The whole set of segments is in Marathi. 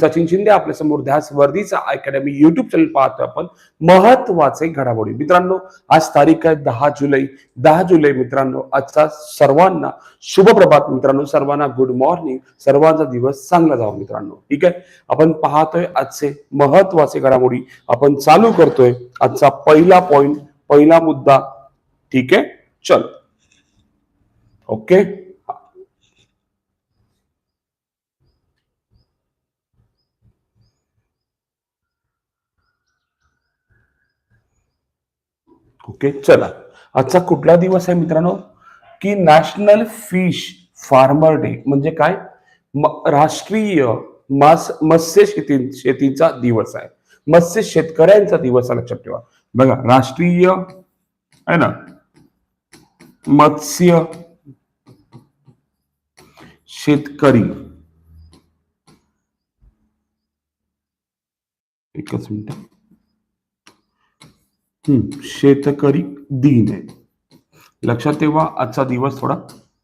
सचिन शिंदे आपल्यासमोर ध्यास वर्दीचा अकॅडमी युट्यूब चॅनल पाहतो आपण. महत्त्वाचे घडामोडी. मित्रांनो आज तारीख आहे दहा जुलै. दहा जुलै मित्रांनो आजचा सर्वांना शुभ प्रभात. मित्रांनो सर्वांना गुड मॉर्निंग सर्वांचा दिवस चांगला जावा मित्रांनो. ठीक आहे? आपण पाहतोय आजचे महत्त्वाचे घडामोडी. आपण चालू करतोय आजचा पहिला पॉइंट पहिला मुद्दा. ठीक आहे? चल. ओके? ओके चला. आजचा कुठला दिवस आहे मित्रांनो? की नॅशनल फिश फार्मर डे म्हणजे काय? राष्ट्रीय मास मत्स्य शेती शेतीचा दिवस आहे. मत्स्य शेतकऱ्यांचा दिवस आहे लक्षात ठेवा. बघा राष्ट्रीय आहे ना? मत्स्य शेतकरी. एकच मिनिट. शेतकरी दिन आहे. लक्षात ठेवा आजचा दिवस थोडा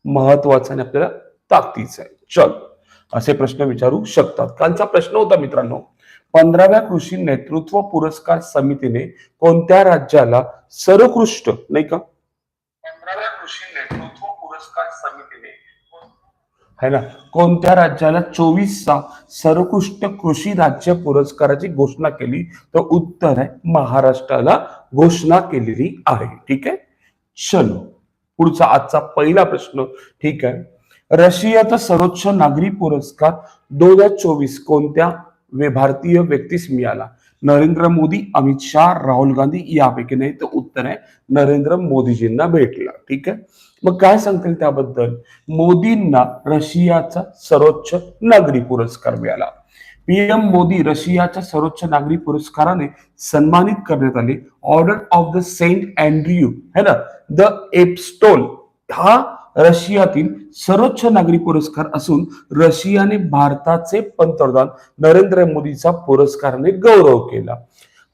महत्त्वाचा आणि आपल्याला ताकदीचा आहे. चल असे प्रश्न विचारू शकतात. कालचा प्रश्न होता मित्रांनो पंधराव्या कृषी नेतृत्व पुरस्कार समितीने कोणत्या राज्याला सर्वोत्कृष्ट नाही का पंधराव्या कृषी नेतृत्व पुरस्कार समितीने है ना? कोणत्या राज्याला चोवीसचा सर्वोत्कृष्ट कृषी राज्य पुरस्काराची घोषणा केली? तर उत्तर आहे महाराष्ट्राला घोषणा केलेली आहे. ठीक आहे? चलो. पुढचा आजचा पहिला प्रश्न. ठीक आहे? रशियाचा सर्वोच्च नागरी पुरस्कार दोन हजार चोवीस कोणत्या वे भारतीय व्यक्तीस मिळाला? नरेंद्र मोदी, अमित शाह, राहुल गांधी यापैकी नाही तर उत्तर आहे नरेंद्र मोदीजींना भेटला. ठीक आहे? मग काय सांगतील त्याबद्दल? मोदींना रशियाचा सर्वोच्च नागरी पुरस्कार मिळाला. पीएम मोदी रशियाच्या सर्वोच्च नागरी पुरस्काराने सन्मानित करण्यात आले. Order of the Saint Andrew, है ना? द एपस्टोल, हा रशियातील सर्वोच्च नागरी पुरस्कार असून रशियाने भारताचे पंतप्रधान नरेंद्र मोदीचा पुरस्काराने गौरव केला.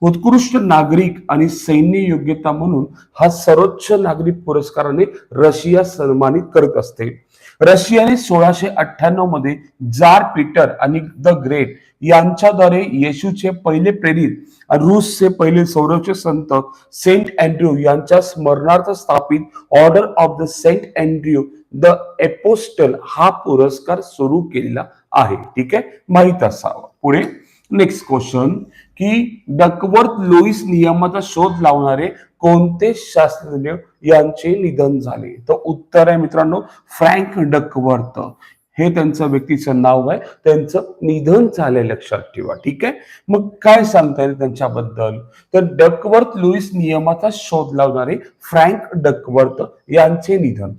उत्कृष्ट नागरिक आणि सैन्य योग्यता म्हणून हा सर्वोच्च नागरिक पुरस्काराने रशिया सन्मानित करत असते. रशियाने सोळाशे अठ्ठ्याण्णवमध्ये जार पीटर आणि द ग्रेट यांच्याद्वारे येशूचे पहिले प्रेरित रूसचे पहिले सौरवचे संत सेंट अँड्र्यू यांच्या स्मरणार्थ स्थापित order of the Saint Andrew the apostle हा पुरस्कार सुरू केलेला आहे. ठीक आहे? माहीत असावं. पुढे नेक्स्ट क्वेश्चन की डकवर्थ लुईस नियमाचा शोध लावणारे कोणते शास्त्रज्ञ यांचे निधन झाले? तर उत्तर आहे मित्रांनो फ्रँक डकवर्थ. हे त्यांचं व्यक्तीचं नाव आहे. त्यांचं निधन झालंय लक्षात ठेवा ठीक आहे? मग काय सांगता येईल त्यांच्याबद्दल? तर डकवर्थ लुईस नियमाचा शोध लावणारे फ्रँक डकवर्थ यांचे निधन.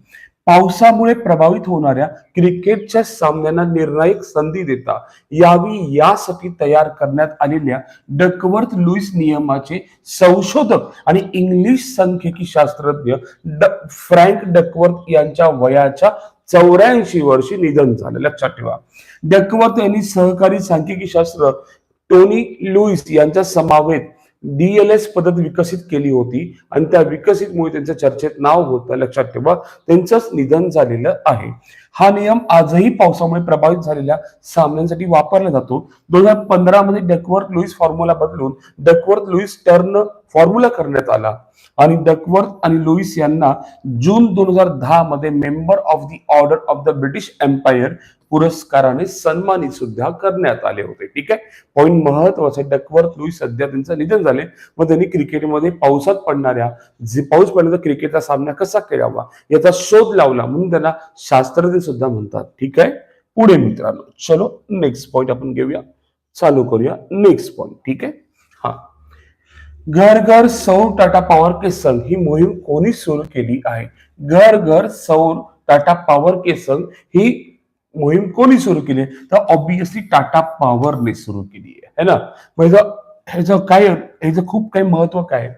पावसामुळे प्रभावित होणाऱ्या क्रिकेटच्या सामन्यांना निर्णायक संधी देता यावी यासाठी तयार करण्यात आलेल्या डकवर्थ लुईस नियमाचे संशोधक आणि इंग्लिश सांख्यिकी शास्त्रज्ञ ड फ्रँक डकवर्थ यांच्या वयाच्या चौऱ्याऐंशी वर्षी निधन झालं. लक्षात ठेवा. डकवर्थ यांनी सहकारी सांख्यिकी शास्त्र टोनी लुईस यांच्या समावेत डीएलएस पद्धत विकसित केली होती आणि त्या विकसितमुळे त्यांच्या चर्चेत नाव होतं. लक्षात ठेवा त्यांचंच निधन झालेलं आहे. हा नियम आजही पावसामुळे प्रभावित झालेल्या सामन्यांसाठी वापरला जातो. दोन हजार पंधरा मध्ये डकवर्थ लुईस फॉर्म्युला बदलून डकवर्थ लुईस टर्न फॉर्म्युला करण्यात आला. आणि डकवर्थ आणि लुईस यांना जून दोन हजार दहा मध्ये member of the order of the British empire पुरस्काराने सन्मानित सुद्धा करण्यात आले होते. ठीक आहे? पॉईंट महत्त्वाचा डकवर्थ लुई सध्या त्यांचं निधन झाले मग त्यांनी क्रिकेटमध्ये पावसात पडणाऱ्या जे पाऊस पडण्याचा क्रिकेटचा सामना कसा करावा याचा शोध लावला म्हणून त्यांना शास्त्रज्ञ सुद्धा म्हणतात. ठीक आहे? पुढे मित्रांनो चलो नेक्स्ट पॉइंट आपण घेऊया. चालू करूया नेक्स्ट पॉइंट ठीक आहे? हा. घर घर सौर टाटा पॉवर के संघ ही मोहीम कोणी सुरू केली आहे? घर घर सौर टाटा पॉवर के संघ ही मोहीम कोणी सुरू केली आहे? तर ऑब्विसली टाटा पॉवरने सुरू केली आहे है ना म्हणजे ह्याचं काय ह्याचं खूप काही महत्त्व काय आहे?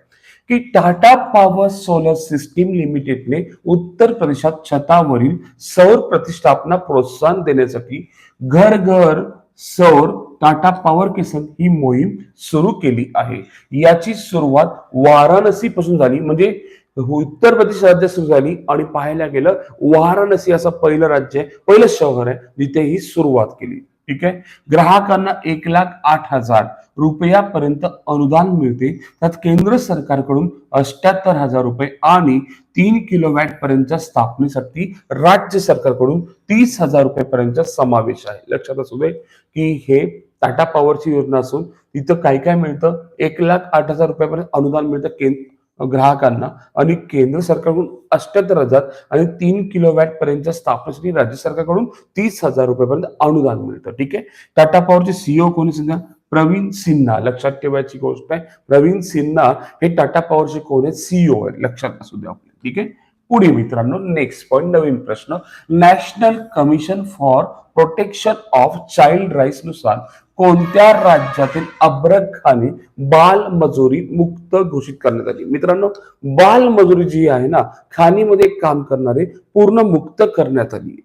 की टाटा पॉवर सोलर सिस्टीम लिमिटेडने उत्तर प्रदेशात छतावरील सौर प्रतिष्ठापना प्रोत्साहन देण्यासाठी घर घर सौर टाटा पॉवर किसन ही मोहीम सुरू केली आहे. याची सुरुवात वाराणसी पासून झाली. म्हणजे हो, उत्तर प्रदेश राज्यात सुरू झाली आणि पाहायला गेलं वाराणसी असं पहिलं राज्य आहे पहिलं शहर आहे जिथे ही सुरुवात केली. ठीक आहे? ग्राहकांना एक लाख आठ हजार रुपयापर्यंत अनुदान मिळते. त्यात केंद्र सरकारकडून अष्ट्याहत्तर हजार रुपये आणि तीन किलोवॅट पर्यंतच्या स्थापनेसाठी राज्य सरकारकडून तीस हजार रुपयापर्यंतचा समावेश आहे. लक्षात असू दे की हे टाटा पॉवरची योजना असून तिथं काय काय मिळतं? एक लाख आठ हजार रुपयापर्यंत अनुदान मिळतं. केंद्र ग्राहकांना आणि केंद्र सरकारकडून अष्ट्याहत्तर हजार आणि तीन किलोवॅट पर्यंत स्थापनेसाठी राज्य सरकारकडून तीस हजार रुपयापर्यंत अनुदान मिळतं. ठीक आहे? टाटा पॉवरचे सीईओ कोणी सध्या प्रवीण सिन्हा. लक्षात ठेवायची गोष्ट आहे. प्रवीण सिन्हा हे टाटा पॉवरचे कोण आहेत? सीईओ आहेत. लक्षात असू द्या आपल्या. ठीक आहे? पुढे मित्रांनो नेक्स्ट पॉईंट नवीन प्रश्न. National commission for protection of child राईट्सनुसार कोणत्या राज्यातील अब्रखाने बालमजुरी मुक्त घोषित करण्यात आली? मित्रांनो बालमजुरी जी आहे ना खाणीमध्ये काम करणारे पूर्ण मुक्त करण्यात आली.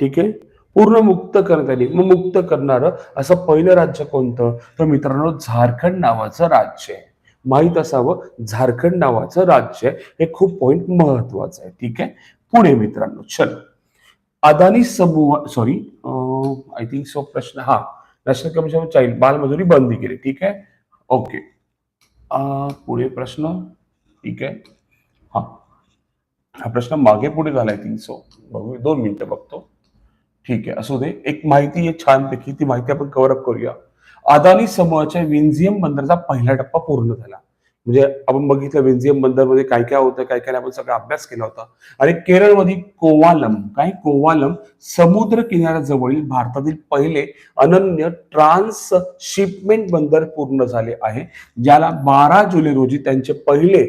ठीक आहे? पूर्ण मुक्त करण्यात आली. मग मुक्त करणारं असं पहिलं राज्य कोणतं? तर मित्रांनो झारखंड नावाचं राज्य आहे. माहीत असावं झारखंड नावाचं राज्य आहे. हे खूप पॉइंट महत्वाचं आहे. ठीक आहे? पुढे मित्रांनो चल. अदानी समूह सॉरी आय थिंक सो प्रश्न हा नॅशनल कमिशन चाइल्ड बालमजुरी बंदी केली ठीक आहे? ओके पुढे प्रश्न ठीक आहे? हा. हा प्रश्न मागे पुढे झालाय थिंक सो बघू दोन मिनिटं बघतो. ठीक आहे असू दे एक माहिती आहे छानपैकी ती माहिती आपण कव्हर अप करूया. अदानी समूहाच्या विन्झियम बंदरचा पहिला टप्पा पूर्ण झाला. म्हणजे आपण बघितलं विन्झियम बंदरमध्ये काय काय होतं काय काय आपण सगळा अभ्यास केला होता. आणि केरळमध्ये कोवालम काय? कोवालम समुद्र किनाऱ्याजवळील भारतातील पहिले अनन्य ट्रान्स शिपमेंट बंदर पूर्ण झाले आहे ज्याला बारा जुलै रोजी त्यांचे पहिले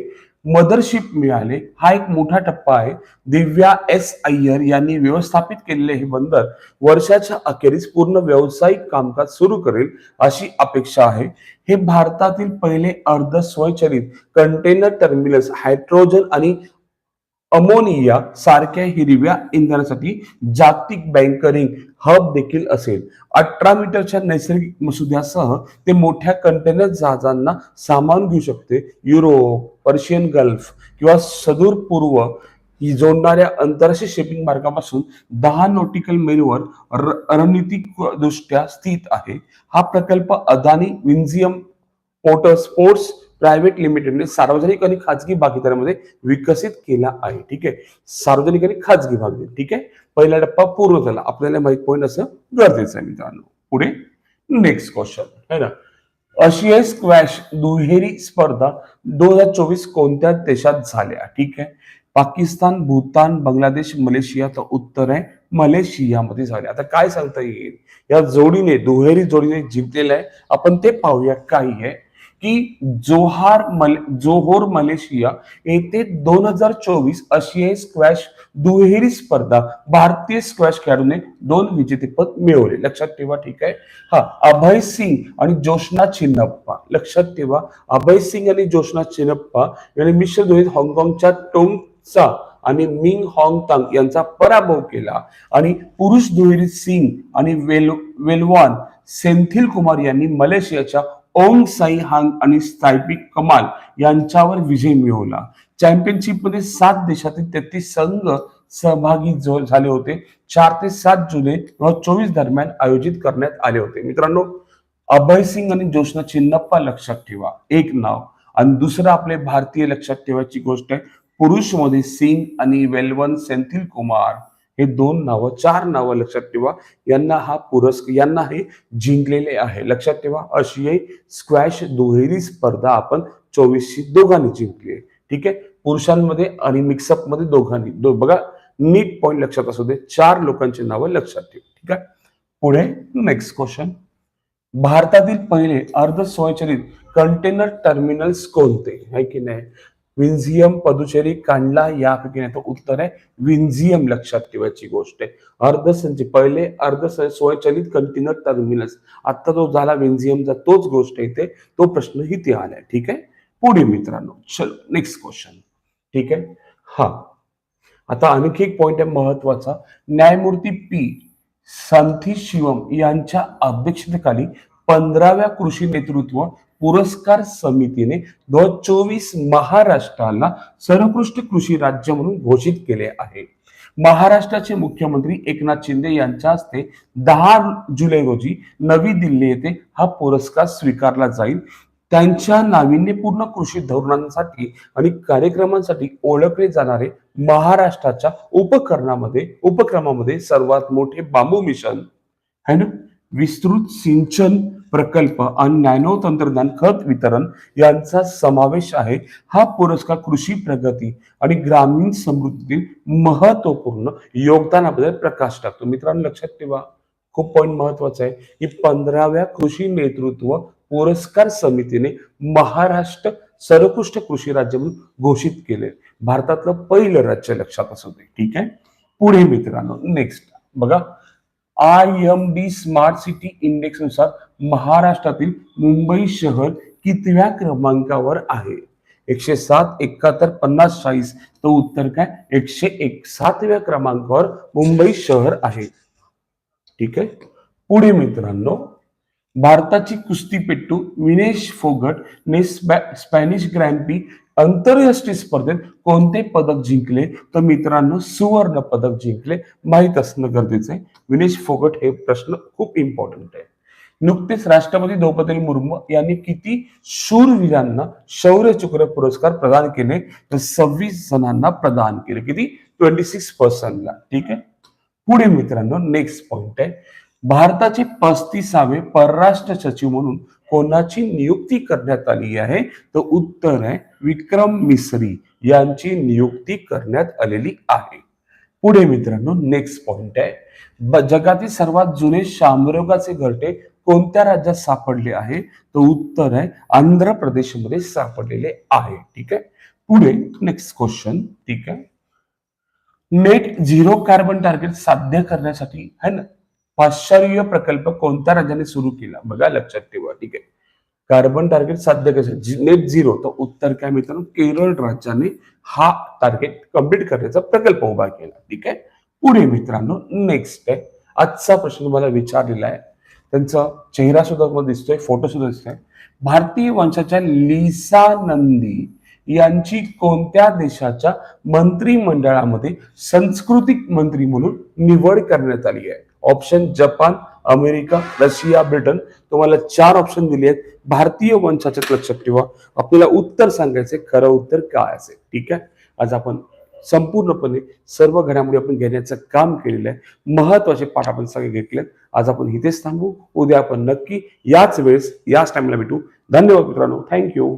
मदरशिप मिळाले. हा एक मोठा टप्पा आहे. दिव्या एस अय्यर यांनी व्यवस्थापित केलेले हे बंदर वर्षाच्या अखेरीस पूर्ण व्यावसायिक कामकाज सुरू करेल अशी अपेक्षा आहे. हे भारतातील पहिले अर्ध स्वयंचलित कंटेनर टर्मिनल्स हायड्रोजन आणि अमोनिया सारख्या हिरव्या इंधनासाठी जागतिक बँकरिंग हब देखील असेल. अठरा मीटरच्या नैसर्गिक मसुद्यासह ते मोठ्या कंटेनर जहाजांना सामान घेऊ शकते. युरोप पर्शियन गल्फ किंवा सदूर पूर्व ही जोडणाऱ्या आंतरराष्ट्रीय शिपिंग मार्गापासून दहा नॉटिकल मेलवर र- रणनीतिक दृष्ट्या स्थित आहे. हा प्रकल्प Adani Vizhinjam porter sports private लिमिटेडने म्हणजे सार्वजनिक आणि खाजगी भागीदारीमध्ये विकसित केला आहे ठीक आहे? सार्वजनिक आणि खाजगी भागीदारी ठीक आहे? पहिला टप्पा पूर्ण झाला. आपल्याला माहीत पॉईंट असं गरजेचं आहे मित्रांनो. पुढे नेक्स्ट क्वेश्चन है ना? आशियाई स्क्वॅश दुहेरी स्पर्धा दोन हजार चोवीस कोणत्या देशात झाल्या ठीक आहे? पाकिस्तान भूतान बांगलादेश मलेशिया तर उत्तर आहे मलेशियामध्ये झाले आता काय सांगता येईल? या जोडीने दुहेरी जोडीने जिंकलेलं आहे. आपण ते पाहूया काही आहे. की जोहार मले जोहोर मलेशिया येथे दोन हजार चोवीस आशियाई स्क्वॅश दुहेरी स्पर्धा भारतीय स्क्वॅश खेळाडूने दोन विजेतेपद मिळवले. लक्षात ठेवा ठीक आहे? हा अभय सिंग आणि जोशना चिन्नप्पा लक्षात ठेवा अभय सिंग आणि जोशना चिन्नप्पा यांनी मिश्र दुहेरीत हाँगकाँगच्या टोंगचा आणि मिंग हॉंग तांग यांचा पराभव केला. आणि पुरुष दुहेरी सिंग आणि वेल वेलवान सेंथिल कुमार यांनी मलेशियाच्या ओंग साई हांग आणि सायबिक कमाल यांच्यावर विजय मिळवला. चॅम्पियनशिपमध्ये सात देशातील तेहतीस संघ सहभागी झाले होते. चार ते सात जुलै दोन हजार चोवीस दरम्यान आयोजित करण्यात आले होते. मित्रांनो अभय सिंग आणि जोशना चिन्नप्पा लक्षात ठेवा. एक नाव. आणि दुसरं आपले भारतीय लक्षात ठेवायची गोष्ट आहे पुरुषमध्ये सिंग आणि वेलवन सेंथिल कुमार. हे दोन नावं चार नावं लक्षात ठेवा. यांना हा पुरस्कार यांना हे जिंकलेले आहे. लक्षात ठेवा आशियाई स्क्वॅश दुहेरी स्पर्धा आपण चोवीसशी दोघांनी जिंकली आहे. ठीक आहे? पुरुषांमध्ये आणि मिक्सअपमध्ये दोघांनी. दो बघा नीट पॉईंट लक्षात असू दे. चार लोकांची नावं लक्षात ठेवा. ठीक आहे? पुढे नेक्स्ट क्वेश्चन भारतातील पहिले अर्ध स्वयंचलित कंटेनर टर्मिनल्स कोणते? आहे की नाही? विन्झियम पदुचेरी कांडला यापैकी नाही तर उत्तर आहे विन्झियम लक्षात ठेवायची गोष्ट आहे. अर्धसंची पहिले अर्ध स्वयंचलित कंटेनर टर्मिनस. आता जो झाला विन्झियमचा तोच गोष्ट इथे. तो प्रश्न इथे आलाय ठीक आहे? पुढे मित्रांनो चलो नेक्स्ट क्वेश्चन ठीक आहे? हा. आता आणखी एक पॉइंट आहे महत्त्वाचा. न्यायमूर्ती पी. संथी शिवम यांच्या अध्यक्षतेखाली पंधराव्या कृषी नेतृत्व पुरस्कार समितीने दोन हजार चोवीस महाराष्ट्राला सर्वोत्कृष्ट कृषी राज्य म्हणून घोषित केले आहे. महाराष्ट्राचे मुख्यमंत्री एकनाथ शिंदे यांच्या हस्ते दहा जुलै रोजी नवी दिल्ली येथे हा पुरस्कार स्वीकारला जाईल. त्यांच्या नाविन्यपूर्ण कृषी धोरणांसाठी आणि कार्यक्रमांसाठी ओळखले जाणारे महाराष्ट्राच्या उपकरणामध्ये उपक्रमामध्ये सर्वात मोठे बांबू मिशन. है ना? विस्तृत सिंचन प्रकल्प आणि नॅनो तंत्रज्ञान खत वितरण यांचा समावेश आहे. हा पुरस्कार कृषी प्रगती आणि ग्रामीण समृद्धीतील महत्त्वपूर्ण योगदानाबद्दल प्रकाश टाकतो. मित्रांनो लक्षात ठेवा. खूप पॉईंट महत्त्वाचा आहे. की पंधराव्या कृषी नेतृत्व पुरस्कार समितीने महाराष्ट्र सर्वोत्कृष्ट कृषी राज्य म्हणून घोषित केले. भारतातलं पहिलं राज्य लक्षात असू दे. ठीक आहे? पुढे मित्रांनो नेक्स्ट बघा I M D smart city इंडेक्सनुसार महाराष्ट्रातील मुंबई शहर कितव्या क्रमांकावर आहे? एकशे सात एकाहत्तर पन्नास चाळीस. तर उत्तर काय? एकशे एक सातव्या क्रमांकावर मुंबई शहर आहे. ठीक आहे? पुढे मित्रांनो भारताची कुस्तीपेट्टू विनेश फोगट ने स्पॅ- स्पॅनिश ग्रँड पी आंतरराष्ट्रीय स्पर्धेत कोणते पदक जिंकले? तर मित्रांनो सुवर्ण पदक जिंकले. माहीत असणं गरजेचं आहे. विनेश फोगट हे प्रश्न खूप इम्पॉर्टंट आहे. नुकतेच राष्ट्रपती द्रौपदी मुर्मू यांनी किती शूरवीरांना शौर्य चक्र पुरस्कार प्रदान केले? तर सव्वीस जणांना प्रदान केले. किती? ट्वेंटी सिक्स पर्सनला ठीक आहे? पुढे मित्रांनो नेक्स्ट पॉइंट आहे. भारताचे पस्तीसावे परराष्ट्र सचिव म्हणून कोणाची नियुक्ती करण्यात आली आहे? तर उत्तर आहे विक्रम मिसरी यांची नियुक्ती करण्यात आलेली आहे. पुढे मित्रांनो नेक्स्ट पॉइंट आहे. जगातील सर्वात जुने शामरोगाचे घरटे कोणत्या राज्यात सापडले आहे? तर उत्तर आहे आंध्र प्रदेशमध्ये सापडलेले आहे. ठीक आहे? पुढे नेक्स्ट क्वेश्चन ठीक आहे? नेट झिरो कार्बन टार्गेट साध्य करण्यासाठी है ना? पाश्चर्य प्रकल्प कोणत्या राज्याने सुरू केला? बघा लक्षात ठेवा ठीक आहे. कार्बन टार्गेट साध्य कसं नेट झिरो तर उत्तर काय मित्रांनो? केरळ राज्याने हा टार्गेट कंप्लीट करण्याचा प्रकल्प उभा केला ठीक आहे? पुढे मित्रांनो नेक्स्ट आहे. आजचा प्रश्न तुम्हाला विचारलेला आहे. त्यांचा चेहरा सुद्धा तुम्हाला दिसतोय फोटो सुद्धा दिसतोय. भारतीय वंशाच्या लिसा नंदी यांची कोणत्या देशाच्या मंत्रिमंडळामध्ये सांस्कृतिक मंत्री म्हणून निवड करण्यात आली आहे? Option Japan America Russia Britain. तुम्हाला चार ऑप्शन दिले आहेत. भारतीय वंशाच्या लक्षात ठेवा. आपल्याला उत्तर सांगायचे खरं उत्तर काय असेल? ठीक आहे? आज आपण संपूर्णपणे सर्व घडामोडी आपण घेण्याचं काम केलेलं आहे. महत्त्वाचे पाठ आपण सगळे घेतलेत. आज आपण इथेच थांबू. उद्या आपण नक्की याच वेळेस याच टाइमला भेटू. धन्यवाद मित्रांनो. थँक्यू